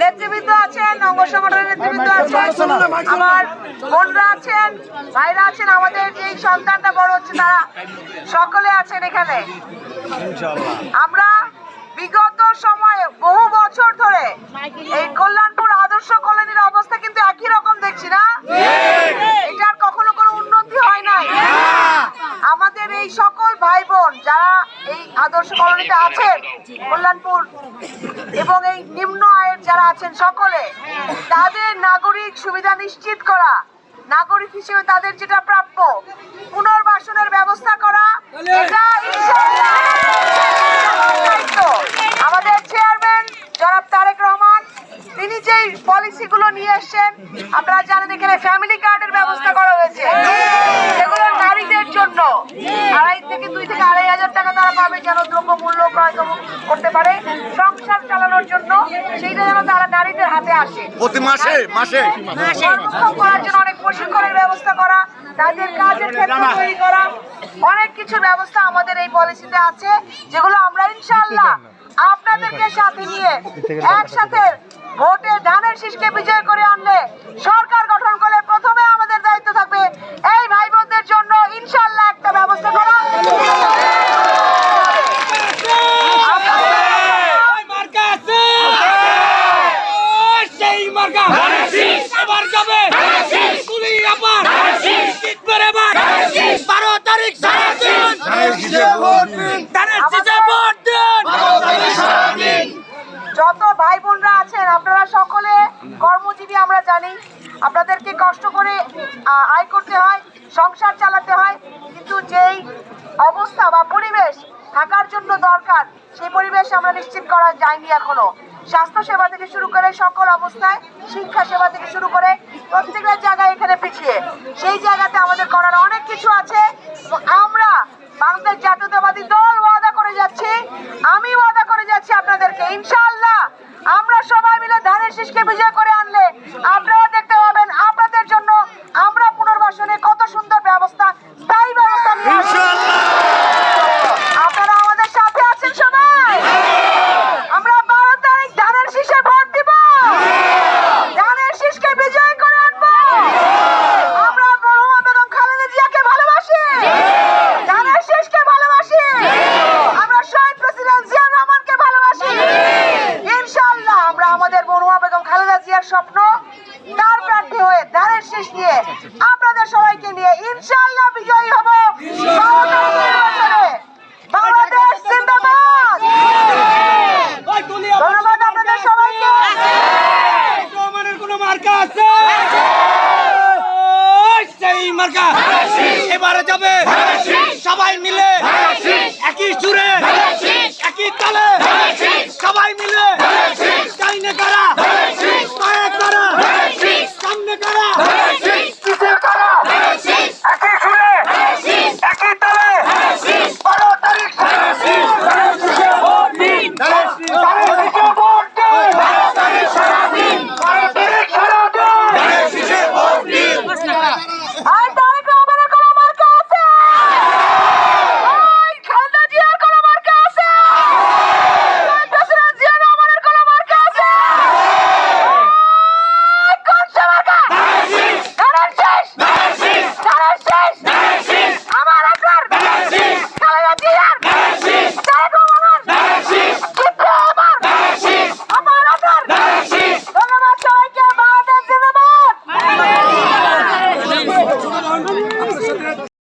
নেতৃবৃন্দ আছেন অঙ্গ সংগঠনের নেতৃবৃন্দ আছেন আমার বোনরা আছেন ভাইরা আছেন আমাদের যে সন্তানটা বড় হচ্ছে তারা সকলে আছেন এখানে। আমরা বিগত সময়ে বহু বছর ধরে এই কল্যাণপুর আদর্শ কলোনির অবস্থা কিন্তু একই রকম দেখছি না এটার কখনো কোনো উন্নতি হয় নাই আমাদের এই সকল ভাই বোন যারা এই আদর্শ কলোনিতে আছেন কল্যাণপুর এবং এই নিম্ন আয়ের যারা আছেন সকলে, তাদের নাগরিক সুবিধা নিশ্চিত করা, নাগরিক হিসেবে তাদের যেটা প্রাপ্য, পুনর্বাসনের ব্যবস্থা করা, এটা। আমাদের চেয়ারম্যান জনাব তারেক রহমান, তিনি যেই পলিসিগুলো নিয়ে এসেছেন, আপনারা জানেন এখানে ফ্যামিলি কার্ডের ব্যবস্থা করা হয়েছে এগুলো নারীদের জন্য আড়াই থেকে দুই থেকে আড়াই হাজার টাকা পাবে যেন দ্রব্য মূল্য ক্রয় করতে পারে। সংসার চালানোর জন্য সেইটা যেন তারা নারীদের হাতে আসে। প্রতি মাসে মাসে। করার জন্য অনেক প্রশিক্ষণের ব্যবস্থা করা তাদের কাজের ক্ষেত্র তৈরি করা অনেক কিছুর ব্যবস্থা আমাদের এই পলিসিতে আছে যেগুলো আমরা ইনশাল্লাহ আপনাদেরকে সাথে নিয়ে একসাথে ভোটে ধানের শীষকে বিজয় করে আনলে সরকার গঠন করলে প্রথমে আমাদের দায়িত্ব থাকবে এই ভাই বোনদের জন্য ইনশাআল্লাহ একটা ব্যবস্থা করা মার্কা আছে সেই মার্কা আবার যাবে! গুলি আবার! জিতবে এবার! বারো তারিখ সারাদিন ধানের শীষে ভোট দিন! যত ভাই বোনরা আছেন আপনারা সকলে কর্মজীবী আমরা জানি। আপনাদেরকে কষ্ট করে আয় করতে হয় সংসার চালাতে হয়। কিন্তু যেই অবস্থা বা পরিবেশ থাকার জন্য দরকার, সেই পরিবেশ আমরা নিশ্চিত করা যায়নি এখনও। স্বাস্থ্য সেবা থেকে শুরু করে সকল অবস্থায় শিক্ষা সেবা থেকে শুরু করে প্রত্যেকটা জায়গায় এখানে পিছিয়ে। সেই জায়গাতে আমাদের করার অনেক কিছু আছে। আমরা বাংলাদেশ জাতীয়তাবাদী দল ওয়াদা করে যাচ্ছি। আমি ওয়াদা করে যাচ্ছি আপনাদেরকে, ইনশাআল্লাহ। আমরা সবাই মিলে ধানের শীষকে বিজয় করে আনলে আপনারা তার স্বপ্ন, তার প্রার্থী হয়ে দ্বারের শেষ নিয়ে আপনাদের সবাইকে নিয়ে ইনশাল্লাহ বিজয়ী হব বাংলাদেশ জিন্দাবাদ। ধন্যবাদ আপনাদের সবাইকে। মার্কা আছে? সেই মার্কা। এবারে যাবে। সবাই মিলে একই সুরে, একই তালে।